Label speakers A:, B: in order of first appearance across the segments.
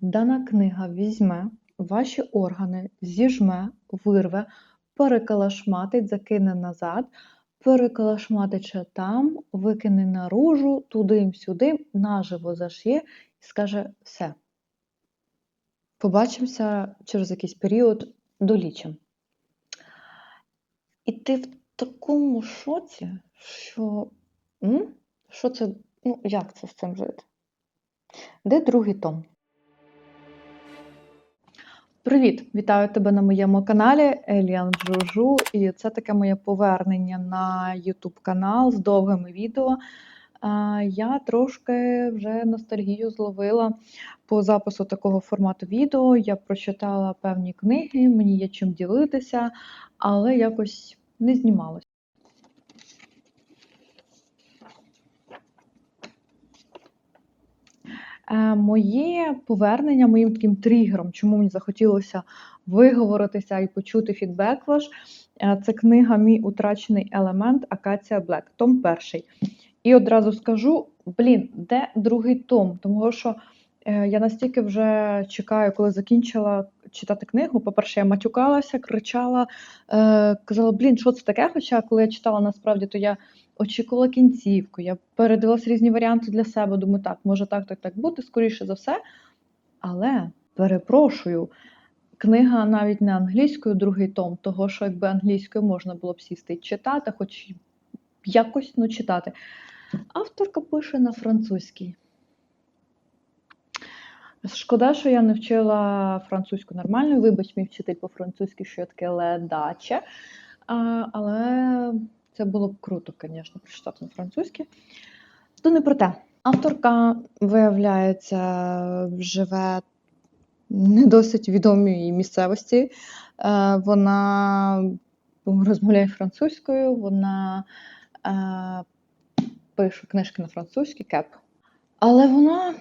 A: Дана книга візьме ваші органи, зіжме, вирве, перекалашматить, закине назад, перекалашматить ще там, викине наружу, туди-сюди, наживо зашиє і скаже все. Побачимося через якийсь період, долічимо. І ти в такому шоці, що що це, ну як це з цим жити? Де другий том? Привіт! Вітаю тебе на моєму каналі Еліан Джужу. І це таке моє повернення на YouTube канал з довгими відео. Я трошки вже ностальгію зловила по запису такого формату відео. Я прочитала певні книги, мені є чим ділитися, але якось не знімалось. Е, Моє повернення, моїм таким тригером, чому мені захотілося виговоритися і почути фідбек ваш, е, це книга Мій утрачений елемент Акація Блек, том перший. І одразу скажу: блін, де другий том? Тому що е, я настільки вже чекаю, коли закінчила читати книгу. По-перше, я матюкалася, кричала, е, казала, блін, що це таке? Хоча коли я читала насправді, то я очікувала кінцівку, я передивилася різні варіанти для себе. Думаю, так, може так, так, так бути, скоріше за все. Але перепрошую, книга навіть не англійською, другий том, того що якби англійською можна було б сісти і читати, хоч якось ну, читати. Авторка пише на французькій. Шкода, що я не вчила французьку нормально. Вибач, мій вчитель по-французьки, що я таке ледаче. Але це було б круто, звісно, прочитати на французькій. То не про те. Авторка, виявляється, живе не досить відомій місцевості. Е, Вона розмовляє французькою, вона е, пише книжки на французькій кеп. Але вона,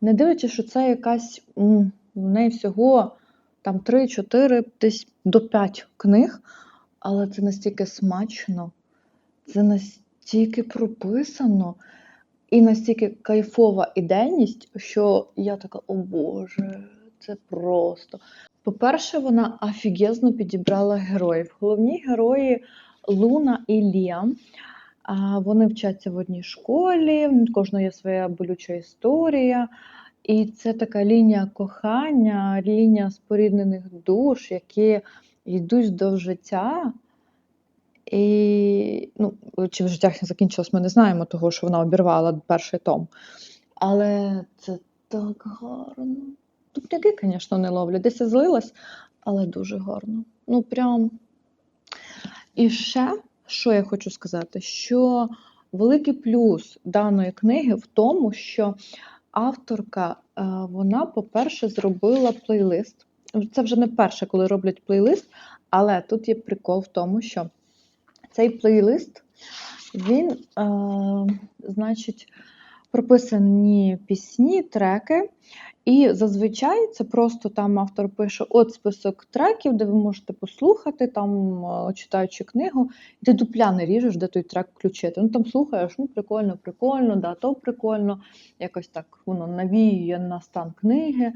A: не дивлячись, що це якась в неї всього там 3-4, десь до 5 книг, але це настільки смачно, це настільки прописано і настільки кайфова ідейність, що я така, о Боже, це просто. По-перше, вона офігезно підібрала героїв. Головні герої Луна і Ліам. Вони вчаться в одній школі, в кожного є своя болюча історія. І це така лінія кохання, лінія споріднених душ, які йдуть до життя. І чи в життях не закінчилось, ми не знаємо, того, що вона обірвала перший том. Але це так гарно. Тупняки, звісно, не ловлю. Десь я злилась, але дуже гарно. Ну, прям. І ще, що я хочу сказати, що великий плюс даної книги в тому, що авторка, е, вона, по-перше, зробила плейлист. Це вже не перше, коли роблять плейлист, але тут є прикол в тому, що цей плейлист, він, е, значить, прописані пісні, треки, і зазвичай це просто там автор пише от список треків, де ви можете послухати, там е, читаючи книгу, і ти дупля не ріжеш, де той трек включити. Ну там слухаєш, ну прикольно, прикольно, да, то прикольно, якось так воно навіює на стан книги.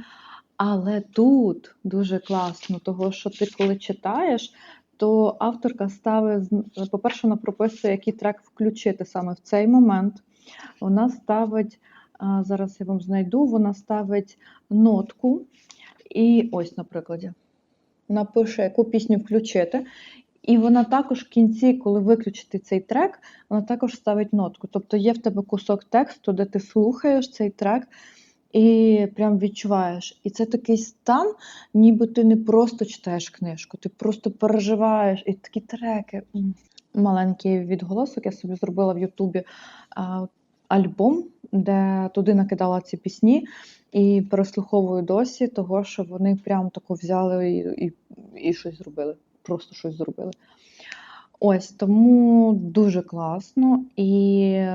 A: Але тут дуже класно, того що ти коли читаєш, то авторка ставить, по-перше, вона прописує, який трек включити саме в цей момент. Вона ставить, зараз я вам знайду, вона ставить нотку. І ось, на прикладі, вона пише, яку пісню включити. І вона також в кінці, коли виключити цей трек, вона також ставить нотку. Тобто є в тебе кусок тексту, де ти слухаєш цей трек. І прям відчуваєш. І це такий стан, ніби ти не просто читаєш книжку, ти просто переживаєш і такі треки. Маленький відголосок я собі зробила в Ютубі альбом, де туди накидала ці пісні, і переслуховую досі, того, що вони прям тако взяли і, і, і щось зробили. Просто щось зробили. Ось тому дуже класно, і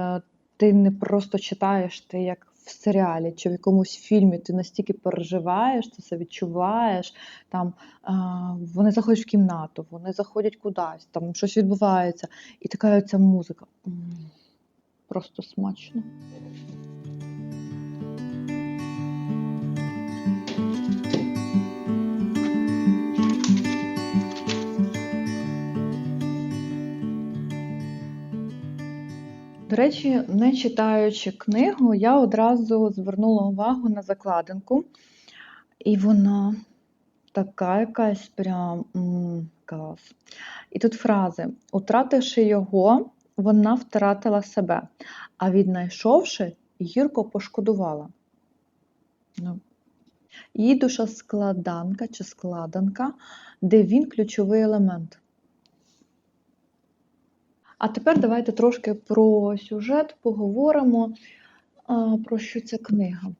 A: ти не просто читаєш, ти як в серіалі чи в якомусь фільмі ти настільки переживаєш, ти це відчуваєш. Там Вони заходять в кімнату, вони заходять кудись, там щось відбувається, і така ця музика. Просто смачно. До речі, не читаючи книгу, я одразу звернула увагу на закладинку, і вона така якась прям клас. І тут фрази: утративши його, вона втратила себе, а віднайшовши, гірко пошкодувала. Ну. Її душа складанка чи складанка, де він ключовий елемент. А тепер давайте трошки про сюжет поговоримо, про що ця книга.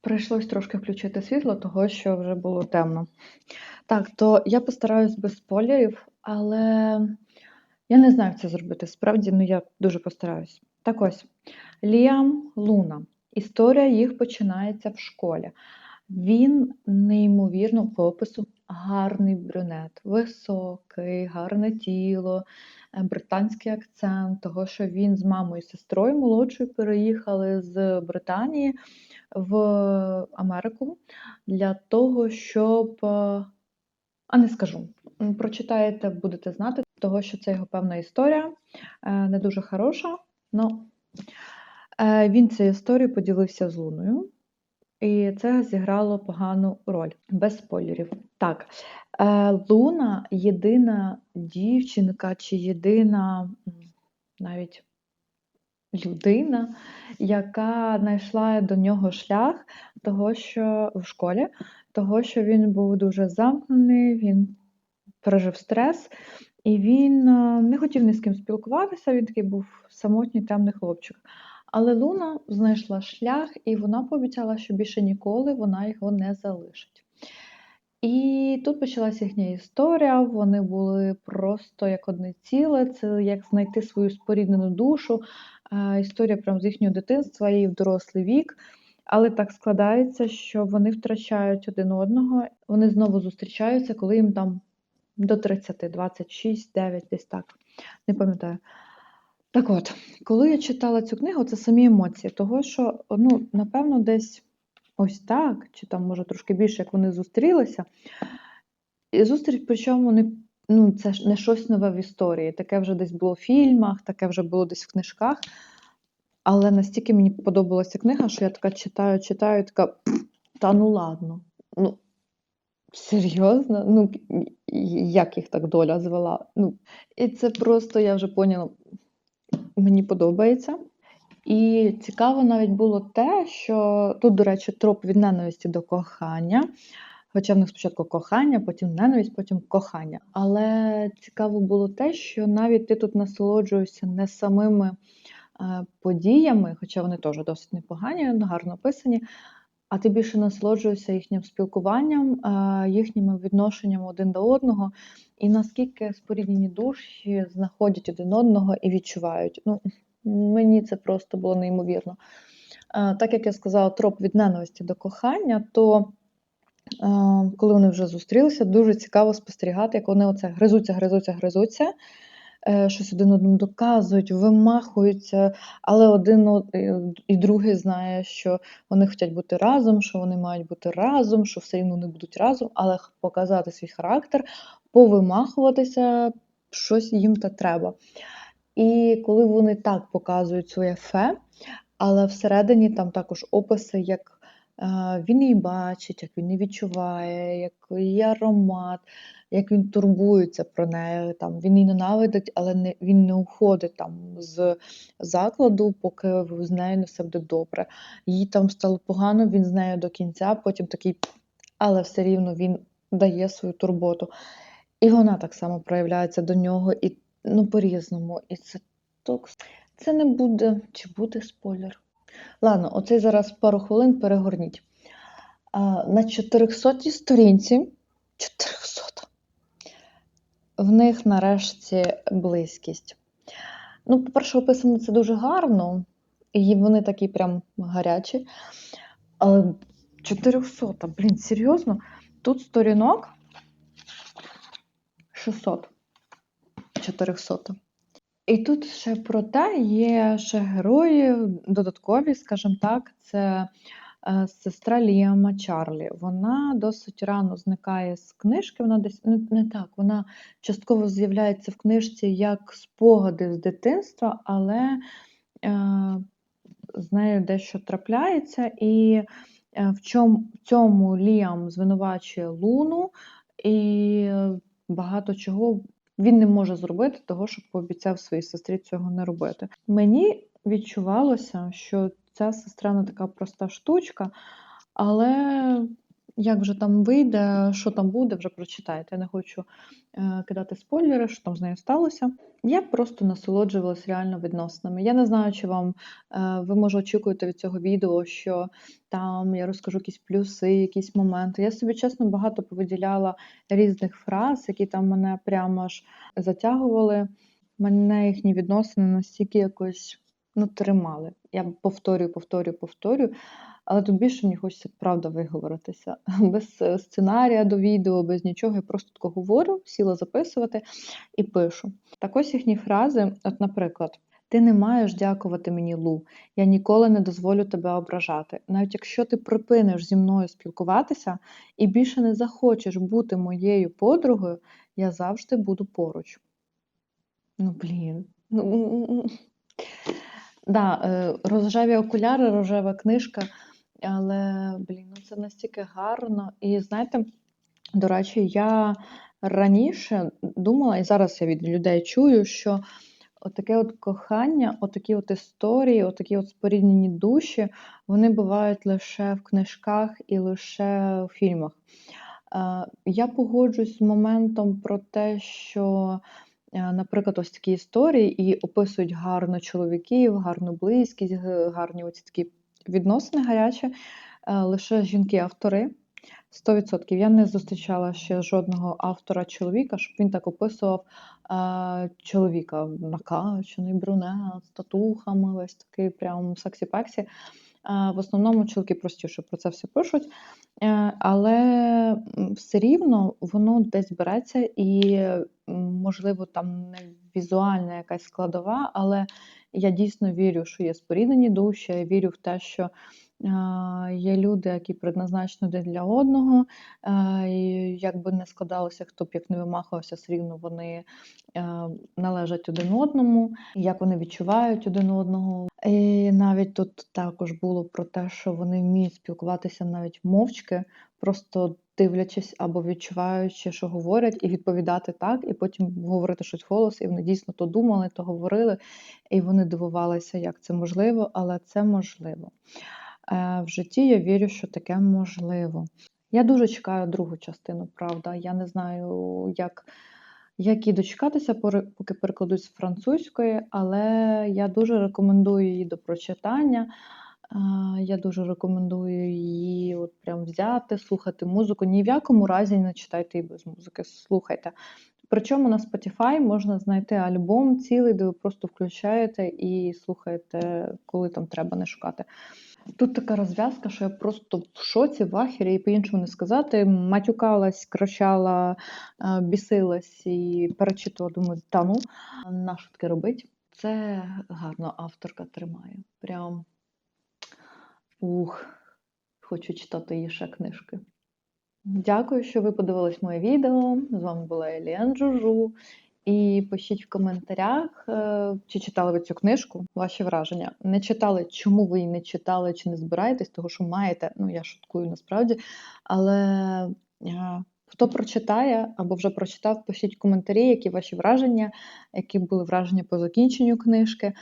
A: Прийшлось трошки включити світло, того що вже було темно. Так, то я постараюсь без спойлерів, але я не знаю, як це зробити. Справді, ну я дуже постараюсь. Так ось, Ліам Луна. Історія їх починається в школі. Він неймовірно по опису гарний брюнет, високий, гарне тіло, е, британський акцент, того, що він з мамою і сестрою молодшою переїхали з Британії в Америку для того, щоб. е, А не скажу. Прочитаєте, будете знати, того, що це його певна історія, е, не дуже хороша. Но е, він цією історією поділився з Луною. І це зіграло погану роль, без спойлерів. Так, е, Луна єдина дівчинка чи єдина навіть людина, яка знайшла до нього шлях того, що в школі, того, що він був дуже замкнений, він пережив стрес, і він е, не хотів ні з ким спілкуватися, він такий був самотній темний хлопчик. Але Луна знайшла шлях, і вона пообіцяла, що більше ніколи вона його не залишить. І тут почалася їхня історія. Вони були просто як одне ціле. Це як знайти свою споріднену душу. Історія прям з їхнього дитинства і в дорослий вік. Але так складається, що вони втрачають один одного. Вони знову зустрічаються, коли їм там до 30, 26, 9, десь так. Не пам'ятаю. Так от, коли я читала цю книгу, це самі емоції, того, що, ну, напевно, десь ось так, чи там, може, трошки більше, як вони зустрілися. І зустріч, причому не, ну, це ж не щось нове в історії. Таке вже десь було в фільмах, таке вже було десь в книжках. Але настільки мені подобалася книга, що я така читаю, читаю, така, та ну ладно. Ну, серйозно? Ну, як їх так доля звела? Ну, і це просто, я вже поняла, мені подобається. І цікаво навіть було те, що тут, до речі, троп від ненависті до кохання. Хоча в них спочатку кохання, потім ненависть, потім кохання. Але цікаво було те, що навіть ти тут насолоджуєшся не самими е, подіями, хоча вони теж досить непогані, гарно описані, а ти більше насолоджуєшся їхнім спілкуванням, е, їхніми відношеннями один до одного, і наскільки споріднені душі знаходять один одного і відчувають. Ну, мені це просто було неймовірно. Е, Так як я сказала, троп від ненависті до кохання, то е, коли вони вже зустрілися, дуже цікаво спостерігати, як вони оце гризуться, гризуться, гризуться, щось один одному доказують, вимахуються, але один е, і другий знає, що вони хочуть бути разом, що вони мають бути разом, що все рівно не будуть разом, але показати свій характер, повимахуватися, щось їм та треба. І коли вони так показують своє фе, але всередині там також описи, як е, він її бачить, як він її відчуває, як її аромат, як він турбується про неї. Там, він її ненавидить, але не, він не уходить там з закладу, поки з нею не все буде добре. Їй там стало погано, він з нею до кінця, потім такий, але все рівно він дає свою турботу. І вона так само проявляється до нього, і ну, по-різному. І це так. Це не буде. Чи буде спойлер? Ладно, оцей зараз пару хвилин перегорніть. На 400 сторінці 400. В них нарешті близькість. Ну, по-перше, описано це дуже гарно, і вони такі прям гарячі. Але 400, блін, серйозно? Тут сторінок 600. 400. І тут ще проте є ще герої додаткові, скажімо так, це е, сестра Ліама Чарлі. Вона досить рано зникає з книжки. Вона десь не, не так, вона частково з'являється в книжці як спогади з дитинства, але з нею дещо трапляється, і е, в чому, в цьому Ліам звинувачує Луну, і багато чого він не може зробити, того, що пообіцяв своїй сестрі цього не робити. Мені відчувалося, що ця сестра не така проста штучка, але як вже там вийде, що там буде, вже прочитайте. Я не хочу е, кидати спойлери, що там з нею сталося. Я просто насолоджувалась реально відносинами. Я не знаю, чи вам е, ви може очікуєте від цього відео, що там я розкажу якісь плюси, якісь моменти. Я собі чесно багато повиділяла різних фраз, які там мене прямо аж затягували. Мене їхні відносини настільки якось ну, тримали. Я повторюю, повторюю, повторюю. Але тут більше мені хочеться правда виговоритися. Без е, сценарія до відео, без нічого. Я просто тако говорю, сіла записувати і пишу. Так ось їхні фрази, от, наприклад. Ти не маєш дякувати мені, Лу. Я ніколи не дозволю тебе ображати. Навіть якщо ти припиниш зі мною спілкуватися і більше не захочеш бути моєю подругою, я завжди буду поруч. Ну, блін. Ну, да, е, рожеві окуляри, рожева книжка. Але, блін, ну це настільки гарно. І знаєте, до речі, я раніше думала, і зараз я від людей чую, що отаке от кохання, отакі от історії, отакі от споріднені душі, вони бувають лише в книжках і лише в фільмах. Е, Я погоджуюсь з моментом про те, що. Е, Наприклад, ось такі історії і описують гарно чоловіків, гарну близькість, гарні оці такі відносини гарячі, е, лише жінки-автори. 100%. Я не зустрічала ще жодного автора чоловіка, щоб він так описував е, чоловіка накачаний брюнет, з татухами, весь такий прям сексі-пексі. В основному чоловіки простіше про це все пишуть, е, але все рівно воно десь береться і, можливо, там не візуальна якась складова, але я дійсно вірю, що є споріднені душі, я вірю в те, що є люди, які предназначені один для одного, і як би не складалося, хто б як не вимахувався, все рівно вони належать один одному, як вони відчувають один одного. І навіть тут також було про те, що вони вміють спілкуватися навіть мовчки, просто дивлячись або відчуваючи, що говорять, і відповідати так, і потім говорити щось вголос, і вони дійсно то думали, то говорили, і вони дивувалися, як це можливо, але це можливо. Е, В житті я вірю, що таке можливо. Я дуже чекаю другу частину, правда. Я не знаю, як, як її дочекатися, поки перекладуть з французької, але я дуже рекомендую її до прочитання. Е, Я дуже рекомендую її от прям взяти, слухати музику. Ні в якому разі не читайте її без музики, слухайте. Причому на Spotify можна знайти альбом цілий, де ви просто включаєте і слухаєте, коли там треба не шукати. Тут така розв'язка, що я просто в шоці, в ахері, і по-іншому не сказати. Матюкалась, кричала, е, бісилась і перечитувала, думаю, та ну, на що таке робить? Це гарно авторка тримає. Прям ух, хочу читати її ще книжки. Дякую, що ви подивились моє відео. З вами була Еліан Жужу. І пишіть в коментарях, е, чи читали ви цю книжку, ваші враження. Не читали, чому ви її не читали, чи не збираєтесь, того що маєте. Ну, я шуткую насправді. Але е, хто прочитає або вже прочитав, пишіть коментарі, які ваші враження, які були враження по закінченню книжки.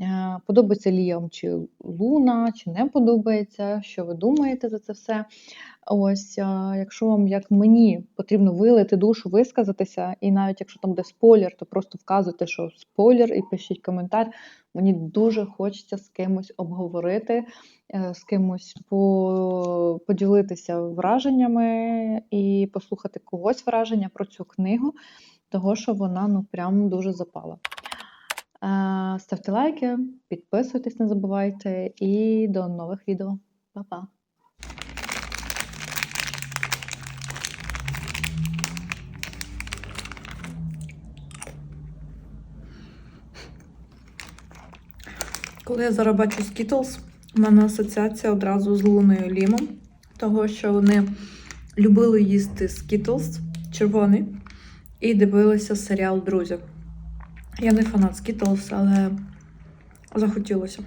A: Е, Подобається Ліам чи Луна, чи не подобається, що ви думаєте за це все. Ось, якщо вам, як мені, потрібно вилити душу, висказатися, і навіть якщо там буде спойлер, то просто вказуйте, що спойлер, і пишіть коментар. Мені дуже хочеться з кимось обговорити, е, з кимось по... поділитися враженнями і послухати когось враження про цю книгу, того що вона ну прям дуже запала. Е, Ставте лайки, підписуйтесь, не забувайте, і до нових відео. Па-па!
B: Коли я зараз бачу Skittles, у мене асоціація одразу з Луною Лімом, того, що вони любили їсти Skittles червоний і дивилися серіал Друзі. Я не фанат Skittles, але захотілося.